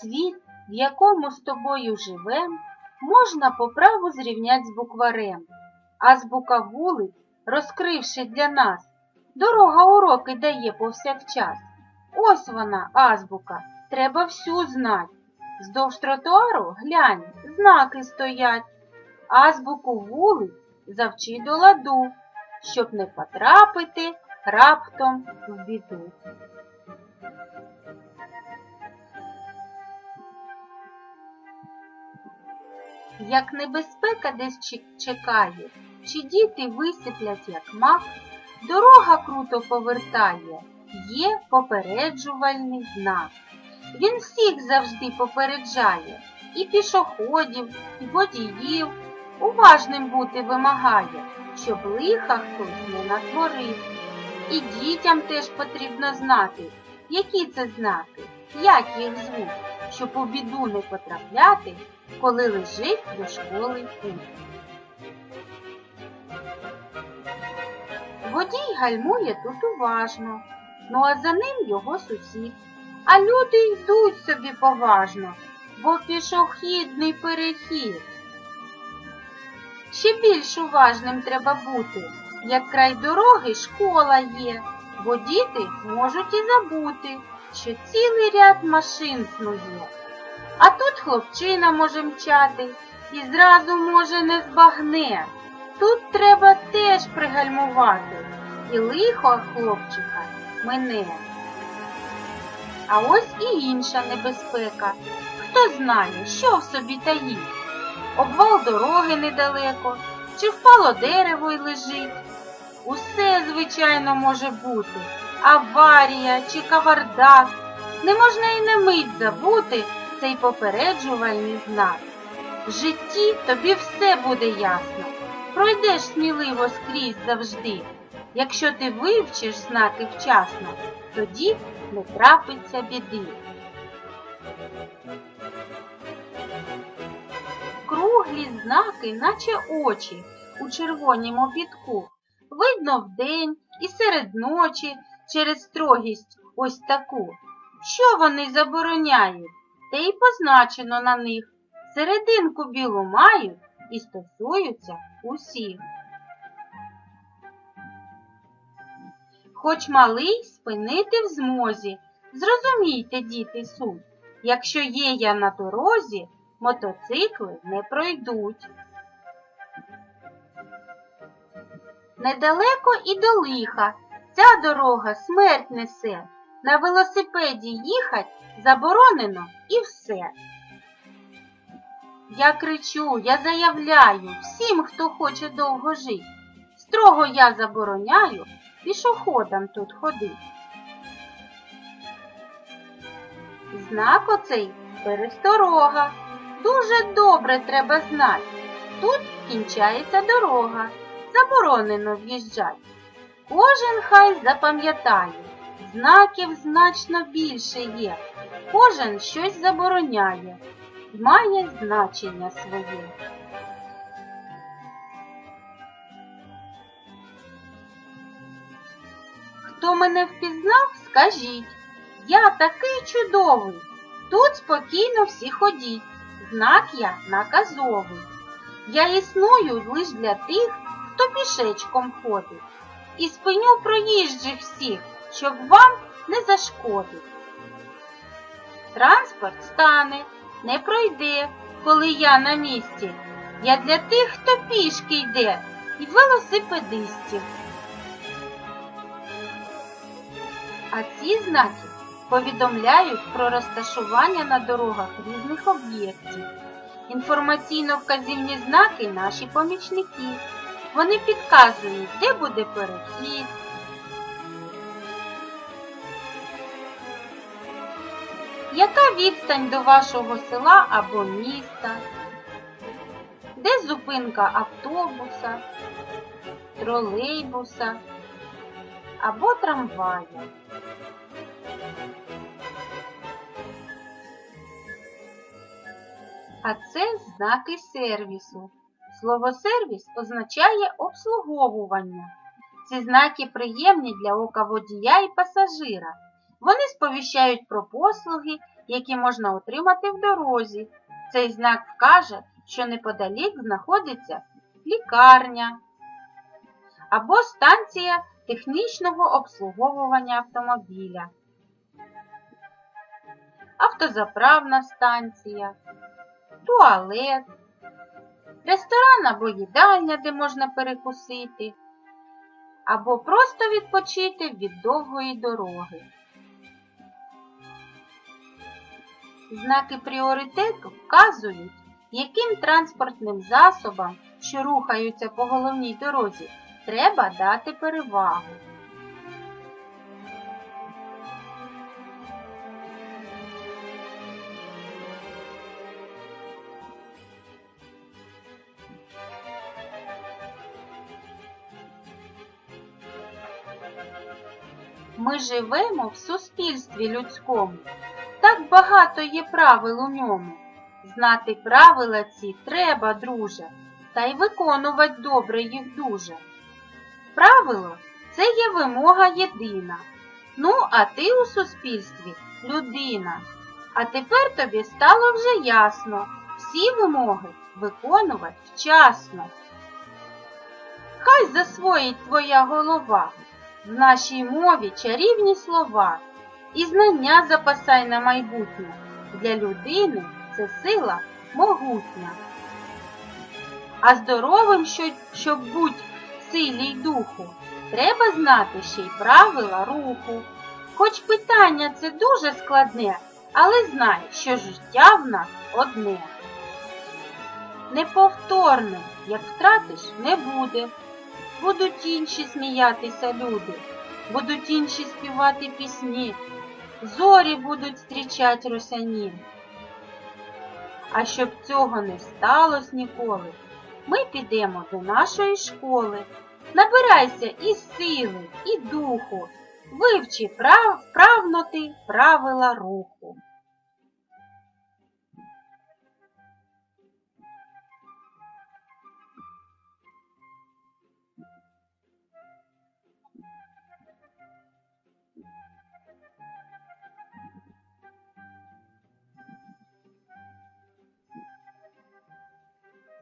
Світ, в якому з тобою живем, можна по праву зрівнять з букварем. Азбука вулиць, розкривши для нас, дорога уроки дає повсякчас. Ось вона, азбука, треба всю знать. Здовж тротуару глянь, знаки стоять. Азбуку вулиць завчи до ладу, щоб не потрапити раптом в біду. Як небезпека десь чекає, чи діти висиплять, як мак, дорога круто повертає, є попереджувальний знак. Він всіх завжди попереджає, і пішоходів, і водіїв, уважним бути вимагає, щоб лиха хтось не натворив. І дітям теж потрібно знати, які це знаки, як їх звуть, щоб у біду не потрапляти, коли лежить до школи путь. Водій гальмує тут уважно, ну а за ним його сусід. А люди йдуть собі поважно, бо пішохідний перехід. Ще більш уважним треба бути, як край дороги школа є, бо діти можуть і забути, що цілий ряд машин снує. А тут хлопчина може мчати і зразу може не збагне. Тут треба теж пригальмувати, і лихо хлопчика мине. А ось і інша небезпека. Хто знає, що в собі таїть? Обвал дороги недалеко, чи впало дерево й лежить. Усе, звичайно, може бути. Аварія чи кавардак. Не можна і на мить забути цей попереджувальний знак. В житті тобі все буде ясно. Пройдеш сміливо скрізь завжди. Якщо ти вивчиш знаки вчасно, тоді не трапиться біди. Круглі знаки, наче очі у червонім обідку. Видно вдень і серед ночі через строгість ось таку. Що вони забороняють, те й позначено на них. Серединку білу мають і стосуються усіх. Хоч малий спинити в змозі, зрозумійте, діти, суть. Якщо є я на дорозі, мотоцикли не пройдуть. Недалеко і до лиха ця дорога смерть несе. На велосипеді їхать заборонено і все. Я кричу, я заявляю всім, хто хоче довго жити. Строго я забороняю пішоходам тут ходить. Знак оцей пересторога. Дуже добре треба знати. Тут кінчається дорога. Заборонено в'їжджать. Кожен хай запам'ятає, знаків значно більше є. Кожен щось забороняє, має значення своє. Хто мене впізнав, скажіть. Я такий чудовий. Тут спокійно всі ходіть. Знак я наказовий. Я існую лиш для тих, хто пішечком ходить. І спиню проїжджих всіх, щоб вам не зашкодить. Транспорт стане, не пройде, коли я на місці. Я для тих, хто пішки йде, і велосипедистів. А ці знаки повідомляють про розташування на дорогах різних об'єктів. Інформаційно-вказівні знаки наші помічники. Вони підказують, де буде перехід, яка відстань до вашого села або міста, де зупинка автобуса, тролейбуса або трамвая. А це знаки сервісу. Слово сервіс означає обслуговування. Ці знаки приємні для ока водія і пасажира. Вони сповіщають про послуги, які можна отримати в дорозі. Цей знак вкаже, що неподалік знаходиться лікарня або станція технічного обслуговування автомобіля, автозаправна станція, туалет, ресторан або їдальня, де можна перекусити, або просто відпочити від довгої дороги. Знаки пріоритету вказують, яким транспортним засобам, що рухаються по головній дорозі, треба дати перевагу. Ми живемо в суспільстві людському. Так багато є правил у ньому. Знати правила ці треба, друже, та й виконувати добре їх дуже. Правило це є вимога єдина. Ну, а ти у суспільстві людина. А тепер тобі стало вже ясно всі вимоги виконувати вчасно. Хай засвоїть твоя голова в нашій мові чарівні слова і знання запасай на майбутнє. Для людини це сила могутня. А здоровим, що- щоб бути силі й духу, треба знати ще й правила руху. Хоч питання це дуже складне, але знай, що життя в нас одне. Неповторним, як втратиш, не буде. Будуть інші сміятися люди, будуть інші співати пісні, зорі будуть зустрічати росяні. А щоб цього не сталося ніколи, ми підемо до нашої школи. Набирайся і сили, і духу, вивчи прав, правноти правила руху.